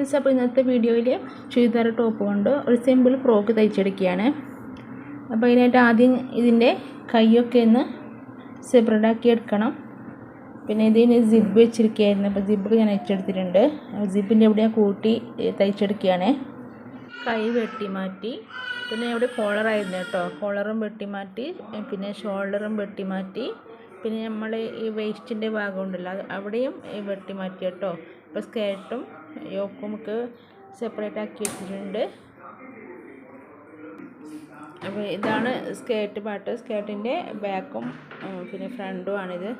Friends അപ്പോൾ ഇന്നത്തെ വീഡിയോയിൽ ചുരിദാർ ടോപ്പ് കൊണ്ട് ഒരു സിമ്പിൾ ഫ്രോക്ക് തയ്ച്ചെടുക്കുകയാണ്. അപ്പോൾ അതിനായിട്ട് ആദ്യം ഇതിന്റെ കൈയൊക്കെ ഒന്ന് സെപ്പറേറ്റ് ആക്കി എടുക്കണം. പിന്നെ ഇതിന് സിബ് വെച്ചിരിക്കുകയായിരുന്നു. അപ്പോൾ സിബ് ഞാൻ അയച്ചെടുത്തിട്ടുണ്ട് സിബിന്റെ എവിടെ ഞാൻ കൂട്ടി തയ്ച്ചെടുക്കുകയാണ്. കൈ വെട്ടി മാറ്റി പിന്നെ ഇവിടെ കോളറായിരുന്നു കേട്ടോ. കോളറും വെട്ടി മാറ്റി പിന്നെ ഷോൾഡറും വെട്ടി മാറ്റി പിന്നെ നമ്മൾ ഈ വേസ്റ്റിന്റെ ഭാഗം ഉണ്ടല്ലോ അവിടെയും വെട്ടി മാറ്റി കേട്ടോ. ഇപ്പോൾ സ്കേർട്ടും യോക്കും നമുക്ക് സെപ്പറേറ്റ് ആക്കി വെച്ചിട്ടുണ്ട്. അപ്പോൾ ഇതാണ് സ്കേർട്ട് പാട്ട് സ്കേർട്ടിന്റെ ബാക്കും പിന്നെ ഫ്രണ്ടും ആണിത്.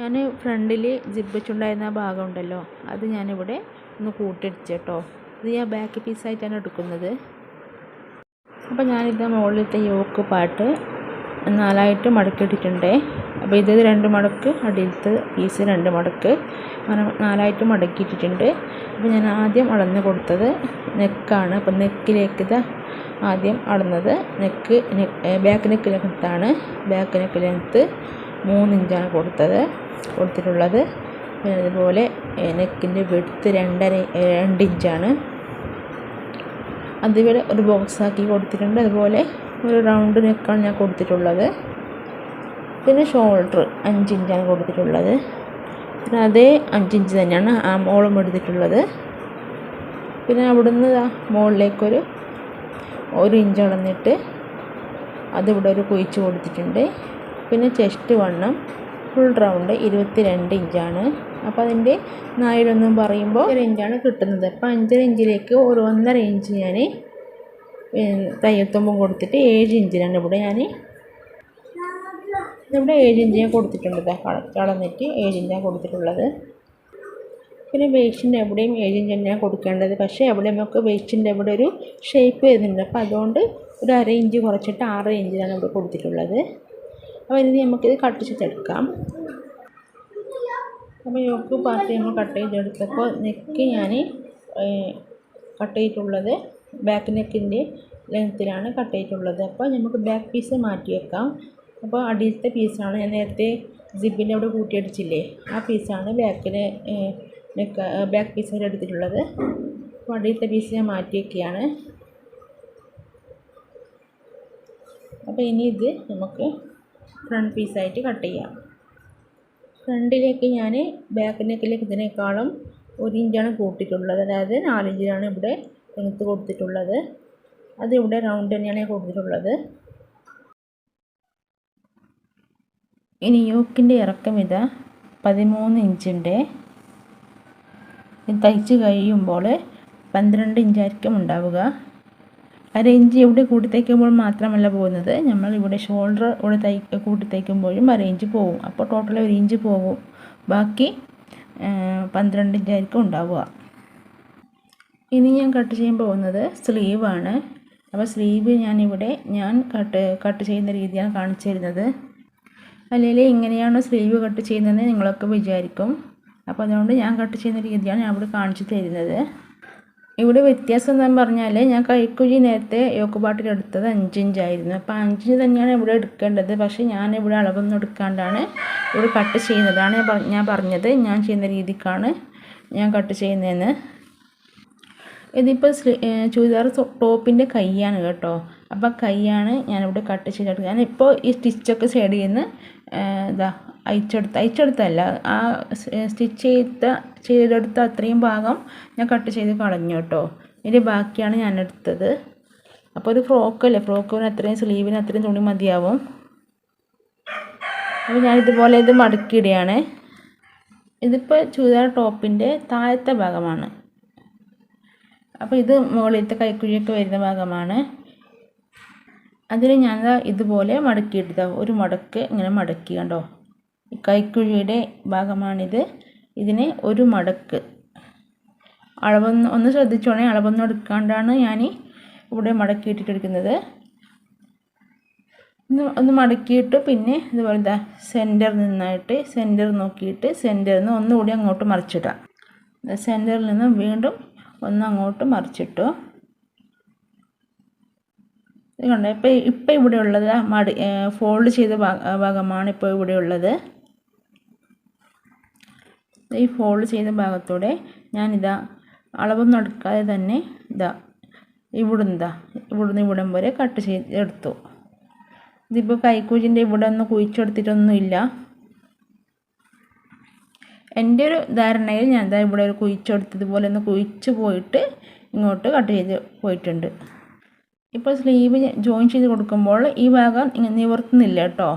ഞാൻ ഫ്രണ്ടിൽ ജിബ് വെച്ചുണ്ടായിരുന്ന ഭാഗം ഉണ്ടല്ലോ അത് ഞാനിവിടെ ഒന്ന് കൂട്ടിടിച്ചു കേട്ടോ. ഇത് ഞാൻ ബാക്ക് പീസായിട്ടാണ് എടുക്കുന്നത്. അപ്പോൾ ഞാനിത് മുകളിലത്തെ യോക്ക് പാട്ട് നാലായിട്ട് മടക്കിയിട്ടിട്ടുണ്ട്. അപ്പോൾ ഇത് രണ്ട് മടക്ക് അടിയിലത്തെ പീസ് രണ്ട് മടക്ക്. അങ്ങനെ നാലായിട്ട് മടക്കിയിട്ടിട്ടുണ്ട്. അപ്പോൾ ഞാൻ ആദ്യം അളന്ന് കൊടുത്തത് നെക്കാണ്. അപ്പോൾ നെക്കിലേക്ക് ആദ്യം അളന്നത്. നെക്ക് ബാക്ക് നെക്ക് ലെങ്ത്താണ് ബാക്ക് നെക്ക് ലെങ്ത്ത് മൂന്ന് ഇഞ്ചാണ് കൊടുത്തത് കൊടുത്തിട്ടുള്ളത്. പിന്നെ അതുപോലെ നെക്കിന്റെ വെടുത്ത് രണ്ടര രണ്ട് ഇഞ്ചാണ്. അതിവിടെ ഒരു ബോക്സാക്കി കൊടുത്തിട്ടുണ്ട്. അതുപോലെ ഒരു റൗണ്ട് നെക്കാണ് ഞാൻ കൊടുത്തിട്ടുള്ളത്. പിന്നെ ഷോൾഡർ അഞ്ച് ഇഞ്ചാണ് കൊടുത്തിട്ടുള്ളത്. പിന്നെ അതേ അഞ്ചിഞ്ച് തന്നെയാണ് ആ മോളും എടുത്തിട്ടുള്ളത്. പിന്നെ അവിടുന്ന് മുകളിലേക്കൊരു ഒരു ഇഞ്ച് അളന്നിട്ട് അതിവിടെ ഒരു കുഴിച്ച് കൊടുത്തിട്ടുണ്ട്. പിന്നെ ചെസ്റ്റ് വണ്ണം ഫുൾ റൗണ്ട് ഇരുപത്തി രണ്ട് ഇഞ്ചാണ് അപ്പോൾ അതിന്റെ നായലൊന്നും പറയുമ്പോൾ ഒരു ഇഞ്ചാണ് കിട്ടുന്നത്. അപ്പോൾ അഞ്ചര ഇഞ്ചിലേക്ക് ഒരു ഒന്നര ഇഞ്ച് ഞാൻ തയ്യൽത്തുമ്പം കൊടുത്തിട്ട് ഏഴ് ഇഞ്ചിലാണ് ഇവിടെ ഞാൻ ഇവിടെ ഏഴ് ഇഞ്ച് ഞാൻ കൊടുത്തിട്ടുണ്ട് കളന്നിട്ട് ഏഴ് കൊടുത്തിട്ടുള്ളത്. പിന്നെ വേസ്റ്റിന്റെ എവിടെയും ഏഴ് തന്നെയാണ് കൊടുക്കേണ്ടത്. പക്ഷേ എവിടെ നമുക്ക് വേസ്റ്റിന്റെ എവിടെ ഒരു ഷേപ്പ് വരുന്നുണ്ട്. അപ്പോൾ അതുകൊണ്ട് ഒരു അര ഇഞ്ച് കുറച്ചിട്ട് ആറ് ഇഞ്ചിലാണ് ഇവിടെ കൊടുത്തിട്ടുള്ളത്. അപ്പോൾ ഇനി നമുക്കിത് കട്ട് ചെയ്തെടുക്കാം. അപ്പോൾ യോക്ക് പാർട്ടി നമ്മൾ കട്ട് ചെയ്തെടുത്തപ്പോൾ നെക്ക് ഞാൻ കട്ട് ചെയ്തിട്ടുള്ളത് ബാക്ക് നെക്കിന്റെ ലെങ്ത്തിലാണ് കട്ട് ചെയ്തിട്ടുള്ളത്. അപ്പോൾ നമുക്ക് ബാക്ക് പീസ് മാറ്റി വെക്കാം. അപ്പോൾ അടിയിലത്തെ പീസാണ് ഞാൻ നേരത്തെ സിബിന്റെ അവിടെ കൂട്ടിയടിച്ചില്ലേ? ആ പീസാണ് ബാക്കിൽ നെക്ക് ബാക്ക് പീസായിട്ട് എടുത്തിട്ടുള്ളത്. അപ്പോൾ അടിയിലത്തെ പീസ് ഞാൻ മാറ്റി വയ്ക്കുകയാണ് അപ്പോൾ ഇനി ഇത് നമുക്ക് ഫ്രണ്ട് പീസായിട്ട് കട്ട് ചെയ്യാം. ഫ്രണ്ടിലേക്ക് ഞാൻ ബാക്ക് നെക്കിലേക്ക് ഇതിനേക്കാളും ഒരു ഇഞ്ചാണ് കൂട്ടിയിട്ടുള്ളത്. അതായത് നാലിഞ്ചിലാണ് ഇവിടെ ലെങ്ത്ത് കൊടുത്തിട്ടുള്ളത്. അത് ഇവിടെ റൗണ്ട് തന്നെയാണ് കൊടുത്തിട്ടുള്ളത്. ഇനി യോക്കിന്റെ ഇറക്കം ഇതാ പതിമൂന്ന് ഇഞ്ചിന്റെ തയ്ച്ച് കഴിയുമ്പോൾ പന്ത്രണ്ട് ഇഞ്ചായിരിക്കും ഉണ്ടാവുക. അര ഇഞ്ച് ഇവിടെ കൂട്ടി തയ്ക്കുമ്പോൾ മാത്രമല്ല പോകുന്നത്. നമ്മൾ ഇവിടെ ഷോൾഡർ ഇവിടെ തൈ കൂട്ടി തയ്ക്കുമ്പോഴും അര ഇഞ്ച് പോകും. അപ്പോൾ ടോട്ടൽ ഒരു ഇഞ്ച് പോകും. ബാക്കി പന്ത്രണ്ട് ഇഞ്ചായിരിക്കും ഉണ്ടാവുക. ഇനി ഞാൻ കട്ട് ചെയ്യാൻ പോകുന്നത് സ്ലീവാണ് അപ്പോൾ സ്ലീവ് ഞാനിവിടെ ഞാൻ കട്ട് കട്ട് ചെയ്യുന്ന രീതിയാണ് കാണിച്ചു തരുന്നത്. അല്ലെങ്കിൽ എങ്ങനെയാണോ സ്ലീവ് കട്ട് ചെയ്യുന്നതെന്ന് നിങ്ങളൊക്കെ വിചാരിക്കും. അപ്പോൾ അതുകൊണ്ട് ഞാൻ കട്ട് ചെയ്യുന്ന രീതിയാണ് ഞാൻ ഇവിടെ കാണിച്ചു തരുന്നത്. ഇവിടെ വ്യത്യാസം എന്താ പറഞ്ഞാൽ ഞാൻ കൈക്കുഴി നേരത്തെ യോക്കുപാട്ടിൽ എടുത്തത് അഞ്ചിഞ്ചായിരുന്നു അപ്പോൾ അഞ്ചിഞ്ച് തന്നെയാണ് ഇവിടെ എടുക്കേണ്ടത്. പക്ഷേ ഞാൻ ഇവിടെ അളവൊന്നും എടുക്കാണ്ടാണ് ഇവിടെ കട്ട് ചെയ്യുന്നതാണ് ഞാൻ പറഞ്ഞത്. ഞാൻ ചെയ്യുന്ന രീതിക്കാണ് ഞാൻ കട്ട് ചെയ്യുന്നതെന്ന്. ഇതിപ്പോൾ ചുരിദാർ ടോപ്പിന്റെ കൈയാണ് കേട്ടോ. അപ്പോൾ കൈയാണ് ഞാനിവിടെ കട്ട് ചെയ്തെടുക്കുക ഞാനിപ്പോൾ ഈ സ്റ്റിച്ചൊക്കെ സൈഡിൽ നിന്ന് ഇതാ അയച്ചെടുത്ത അയച്ചെടുത്തല്ല ആ സ്റ്റിച്ച് ചെയ്ത ചെയ്തെടുത്ത അത്രയും ഭാഗം ഞാൻ കട്ട് ചെയ്ത് കളഞ്ഞു കേട്ടോ. ഇതിന്റെ ബാക്കിയാണ് ഞാൻ എടുത്തത് അപ്പോൾ ഒരു ഫ്രോക്കല്ലേ ഫ്രോക്കിന് അത്രയും സ്ലീവിന് അത്രയും തുണി മതിയാവും. അപ്പോൾ ഞാനിതുപോലെ ഇത് മടക്കിയിടുകയാണ്. ഇതിപ്പോൾ ചുരിദാർ ടോപ്പിന്റെ താഴത്തെ ഭാഗമാണ്. അപ്പോൾ ഇത് മുകളിലത്തെ കൈക്കുഴിയൊക്കെ വരുന്ന ഭാഗമാണ്. അതിന് ഞാൻ ഇതുപോലെ മടക്കിയിട്ടത്. ഒരു മടക്ക് ഇങ്ങനെ മടക്കി കണ്ടോ? കൈക്കുഴിയുടെ ഭാഗമാണിത്. ഇതിന് ഒരു മടക്ക്. അളവൊന്ന് ഒന്ന് ശ്രദ്ധിച്ചോണേ. അളവൊന്നും എടുക്കാണ്ടാണ് ഞാൻ ഇവിടെ മടക്കിയിട്ടിട്ടെടുക്കുന്നത്. ഒന്ന് ഒന്ന് മടക്കിയിട്ട് പിന്നെ ഇതുപോലെ എന്താ സെന്ററിൽ നിന്നായിട്ട് സെന്റർ നോക്കിയിട്ട് സെന്ററിൽ നിന്ന് ഒന്നുകൂടി അങ്ങോട്ട് മറിച്ചിട്ടാം സെന്ററിൽ നിന്ന് വീണ്ടും ഒന്ന് അങ്ങോട്ട് മറിച്ചിട്ടു. ഇത് കണ്ടോ ഇപ്പോൾ ഇപ്പോൾ ഇവിടെ ഉള്ളത് മടി ഫോൾഡ് ചെയ്ത ഭാഗമാണ് ഇപ്പോൾ ഇവിടെ ഉള്ളത് ഈ ഫോൾഡ് ചെയ്ത ഭാഗത്തൂടെ ഞാനിതാ അളവൊന്നും എടുക്കാതെ തന്നെ ഇതാ ഇവിടുന്ന് ഇതാ ഇവിടുന്ന് ഇവിടം വരെ കട്ട് ചെയ്ത് എടുത്തു. ഇതിപ്പോൾ കൈക്കൂച്ചിന്റെ ഇവിടെ ഒന്ന് കുഴിച്ചെടുത്തിട്ടൊന്നുമില്ല. എന്റെ ഒരു ധാരണയിൽ ഞാൻ ഇതാ ഇവിടെ ഒരു കുഴിച്ചെടുത്തതുപോലെ ഒന്ന് കുഴിച്ച് പോയിട്ട് ഇങ്ങോട്ട് കട്ട് ചെയ്ത് പോയിട്ടുണ്ട്. ഇപ്പോൾ സ്ലീവ് ജോയിൻ ചെയ്ത് കൊടുക്കുമ്പോൾ ഈ ഭാഗം ഇങ്ങനെ നിവർത്തുന്നില്ല കേട്ടോ.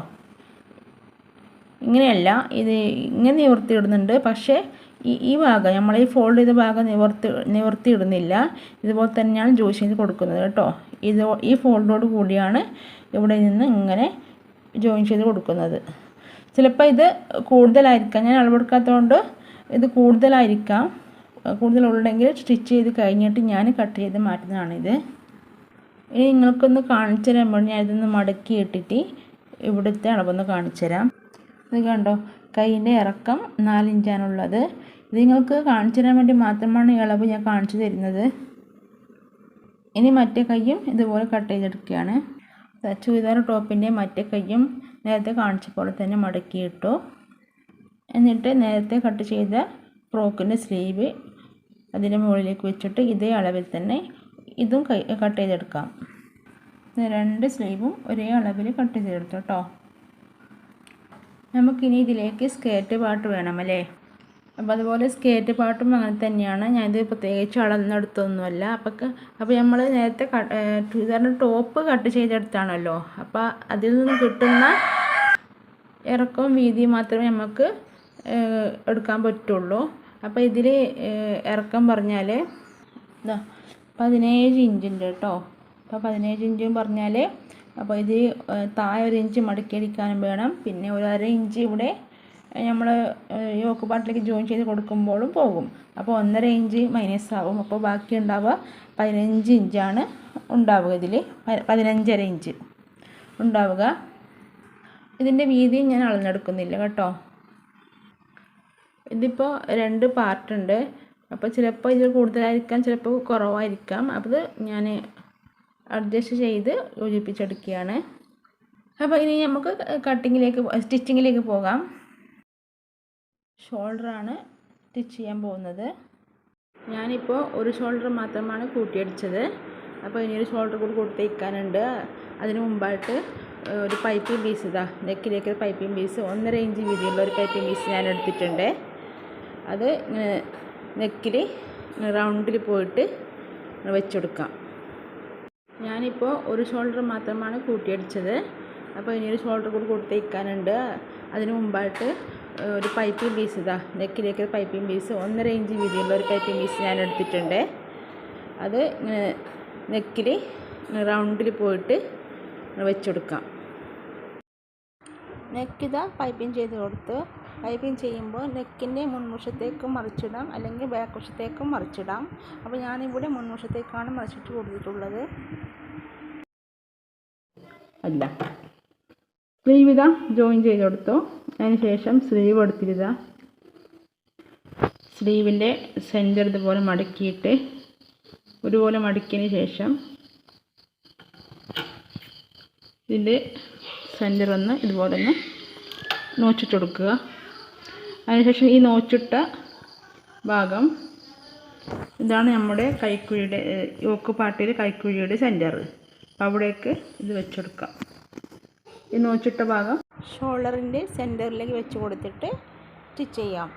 ഇങ്ങനെയല്ല ഇത് ഇങ്ങനെ നിവർത്തിയിടുന്നുണ്ട്. പക്ഷേ ഈ ഈ ഭാഗം നമ്മൾ ഈ ഫോൾഡ് ചെയ്ത ഭാഗം നിവർത്തി നിവർത്തിയിടുന്നില്ല. ഇതുപോലെ തന്നെയാണ് ജോയിൻ ചെയ്ത് കൊടുക്കുന്നത് കേട്ടോ. ഇത് ഈ ഫോൾഡോട് കൂടിയാണ് ഇവിടെ നിന്ന് ഇങ്ങനെ ജോയിൻ ചെയ്ത് കൊടുക്കുന്നത്. ചിലപ്പോൾ ഇത് കൂടുതലായിരിക്കാം. ഞാൻ അളവെടുക്കാത്തതുകൊണ്ട് ഇത് കൂടുതലായിരിക്കാം. കൂടുതലുണ്ടെങ്കിൽ സ്റ്റിച്ച് ചെയ്ത് കഴിഞ്ഞിട്ട് ഞാൻ കട്ട് ചെയ്ത് മാറ്റുന്നതാണിത്. ഇനി നിങ്ങൾക്കൊന്ന് കാണിച്ചു തരാൻ വേണ്ടി ഞാൻ ഇതൊന്ന് മടക്കി ഇട്ടിട്ട് ഇവിടുത്തെ അളവൊന്ന് കാണിച്ചു തരാം. ഇത് കണ്ടോ? കൈയിന്റെ ഇറക്കം നാലിഞ്ചാണുള്ളത് ഇത് നിങ്ങൾക്ക് കാണിച്ചു തരാൻ വേണ്ടി മാത്രമാണ് ഈ അളവ് ഞാൻ കാണിച്ചു തരുന്നത്. ഇനി മറ്റേ കൈയും ഇതുപോലെ കട്ട് ചെയ്തെടുക്കുകയാണ്. ചുരിദാർ ടോപ്പിന്റെ മറ്റേ കൈയും നേരത്തെ കാണിച്ച പോലെ തന്നെ മടക്കിയിട്ടു എന്നിട്ട് നേരത്തെ കട്ട് ചെയ്ത ഫ്രോക്കിന്റെ സ്ലീവ് അതിന്റെ മുകളിലേക്ക് വെച്ചിട്ട് ഇതേ അളവിൽ തന്നെ ഇതും കട്ട് ചെയ്തെടുക്കാം. രണ്ട് സ്ലീവും ഒരേ അളവിൽ കട്ട് ചെയ്തെടുത്തു കേട്ടോ. നമുക്കിനി ഇതിലേക്ക് സ്കേറ്റ് പാട്ട് വേണമല്ലേ അപ്പോൾ അതുപോലെ സ്കേറ്റ് പാട്ടും അങ്ങനെ തന്നെയാണ്. ഞാനിത് പ്രത്യേകിച്ച് അളന്നെടുത്തൊന്നുമല്ല അപ്പോൾ അപ്പോൾ നമ്മൾ നേരത്തെ ചുരിദാറിന്റെ ടോപ്പ് കട്ട് ചെയ്തെടുത്താണല്ലോ. അപ്പോൾ അതിൽ നിന്ന് കിട്ടുന്ന ഇറക്കവും വീതി മാത്രമേ നമുക്ക് എടുക്കാൻ പറ്റുള്ളൂ. അപ്പോൾ ഇതിൽ ഇറക്കം പറഞ്ഞാൽ പതിനേഴ് ഇഞ്ചുണ്ട് കേട്ടോ. അപ്പോൾ പതിനേഴ് ഇഞ്ചും പറഞ്ഞാൽ അപ്പോൾ ഇത് താഴെ ഒരു ഇഞ്ച് മടക്കിയടിക്കാനും വേണം. പിന്നെ ഒരു അര ഇഞ്ച് ഇവിടെ നമ്മൾ യോക്ക് പാട്ടിലേക്ക് ജോയിൻ ചെയ്ത് കൊടുക്കുമ്പോഴും പോകും. അപ്പോൾ ഒന്നര ഇഞ്ച് മൈനസ് ആവും. അപ്പോൾ ബാക്കി ഉണ്ടാവുക പതിനഞ്ച് ഇഞ്ചാണ് ഉണ്ടാവുക ഇതിൽ പതിനഞ്ചര ഇഞ്ച് ഉണ്ടാവുക. ഇതിന്റെ വീതി ഞാൻ അളന്നെടുക്കുന്നില്ല കേട്ടോ. ഇതിപ്പോൾ രണ്ട് പാർട്ടുണ്ട് അപ്പോൾ ചിലപ്പോൾ ഇതിൽ കൂടുതലായിരിക്കാം ചിലപ്പോൾ കുറവായിരിക്കാം. അപ്പോൾ ഞാൻ അഡ്ജസ്റ്റ് ചെയ്ത് യോജിപ്പിച്ചെടുക്കുകയാണ്. അപ്പോൾ ഇനി നമുക്ക് കട്ടിങ്ങിലേക്ക് സ്റ്റിച്ചിങ്ങിലേക്ക് പോകാം. ഷോൾഡറാണ് സ്റ്റിച്ച് ചെയ്യാൻ പോകുന്നത്. ഞാനിപ്പോൾ ഒരു ഷോൾഡർ മാത്രമാണ് കൂട്ടിയടിച്ചത്. അപ്പോൾ ഇനി ഒരു ഷോൾഡർ കൂടി കൊടുത്തേക്കാനുണ്ട് അതിന് മുമ്പായിട്ട് ഒരു പൈപ്പിംഗ് പീസ് ഇതാ നെക്കിലേക്ക് പൈപ്പിംഗ് പീസ് ഒന്നര ഇഞ്ച് വീതിയുള്ള ഒരു പൈപ്പിംഗ് പീസ് ഞാൻ എടുത്തിട്ടുണ്ട്. അത് നെക്കിൽ റൗണ്ടിൽ പോയിട്ട് വെച്ചെടുക്കാം. ഞാനിപ്പോൾ ഒരു ഷോൾഡർ മാത്രമാണ് കൂട്ടിയടിച്ചത്. അപ്പോൾ ഇനി ഒരു ഷോൾഡർ കൂടി കൊടുത്തേക്കാനുണ്ട്. അതിന് മുമ്പായിട്ട് ഒരു പൈപ്പിംഗ് പീസ് ഇതാ നെക്കിലേക്ക് പൈപ്പിംഗ് പീസ് ഒന്നര ഇഞ്ച് വീതിയുള്ള ഒരു പൈപ്പിംഗ് പീസ് ഞാൻ എടുത്തിട്ടുണ്ട്. അത് നെക്കിൽ റൗണ്ടിൽ പോയിട്ട് വെച്ചെടുക്കാം. നെക്കിതാ പൈപ്പിംഗ് ചെയ്ത് കൊടുത്ത് പൈപ്പിംഗ് ചെയ്യുമ്പോൾ നെക്കിന്റെ മുൻവശത്തേക്കും മറിച്ചിടാം അല്ലെങ്കിൽ ബാക്ക് വശത്തേക്കും മറിച്ചിടാം. അപ്പോൾ ഞാനിവിടെ മുൻവശത്തേക്കാണ് മറിച്ചിട്ട് കൊടുത്തിട്ടുള്ളത്. അല്ല. സ്ലീവ് ഇതാ ജോയിൻ ചെയ്ത് കൊടുത്തു. അതിന് ശേഷം സ്ലീവ് എടുത്തിരുത. സ്ലീവിന്റെ സെന്റർ ഇതുപോലെ മടക്കിയിട്ട് ഒരുപോലെ മടക്കിയതിന് ശേഷം ഇതിന്റെ സെന്റർ ഒന്ന് ഇതുപോലെ ഒന്ന് നോച്ചിട്ട് കൊടുക്കുക. അതിനുശേഷം ഈ നോച്ചിട്ട ഭാഗം ഇതാണ് നമ്മുടെ കൈക്കുഴിയുടെ യോക്ക് പാട്ടിൽ കൈക്കുഴിയുടെ സെന്റർ അപ്പോൾ അവിടേക്ക് ഇത് വെച്ചെടുക്കാം. ഈ നോച്ചിട്ട ഭാഗം ഷോൾഡറിന്റെ സെന്ററിലേക്ക് വെച്ച് കൊടുത്തിട്ട് സ്റ്റിച്ച് ചെയ്യാം.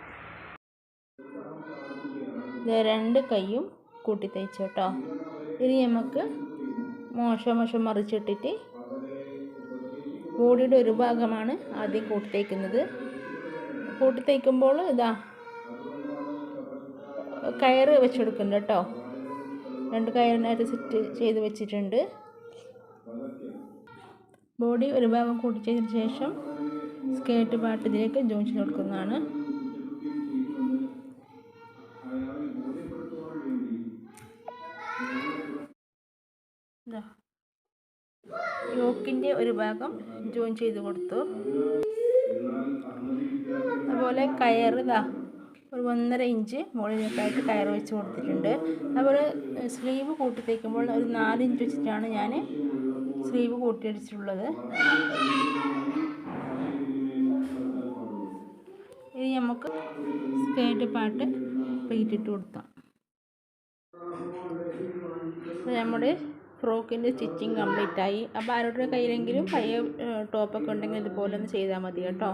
രണ്ട് കൈയും കൂട്ടി തയ്ച്ചു കേട്ടോ. ഇനി നമുക്ക് മോശം മോശം മറിച്ചിട്ടിട്ട് ബോഡിയുടെ ഒരു ഭാഗമാണ് ആദ്യം കൂട്ടി തയ്ക്കുന്നത് കൂട്ടി തയ്ക്കുമ്പോൾ ഇതാ കയറ് വെച്ചെടുക്കുന്നുണ്ട് കേട്ടോ. രണ്ട് കയറിനകത്ത് സെറ്റ് ചെയ്ത് വെച്ചിട്ടുണ്ട്. ബോഡി ഒരു ഭാഗം കൂട്ടി ചെയ്തതിന് ശേഷം സ്കേർട്ട് പാട്ട് ഇതിലേക്ക് ജോയിൻ ചെയ്ത് കൊടുക്കുന്നതാണ്. യോക്കിന്റെ ഒരു ഭാഗം ജോയിൻ ചെയ്ത് കൊടുത്തു. അതുപോലെ കയർ ഇതാ ഒരു ഒന്നര ഇഞ്ച് മുകളിലേക്കായിട്ട് കയർ വെച്ച് കൊടുത്തിട്ടുണ്ട്. അതുപോലെ സ്ലീവ് കൂട്ടി തയ്ക്കുമ്പോൾ ഒരു നാല് ഇഞ്ച് വെച്ചിട്ടാണ് ഞാൻ സ്ലീവ് കൂട്ടിയടിച്ചിട്ടുള്ളത് ഇനി നമുക്ക് സ്കേർട്ട് പാട്ട് പെയ്റ്റിട്ട് കൊടുത്താം നമ്മുടെ ഫ്രോക്കിന്റെ സ്റ്റിച്ചിങ് കംപ്ലീറ്റ് ആയി അപ്പോൾ ആരുടെ കയ്യിലെങ്കിലും പഴയ ടോപ്പൊക്കെ ഉണ്ടെങ്കിൽ ഇതുപോലെ ഒന്ന് ചെയ്താൽ മതി കേട്ടോ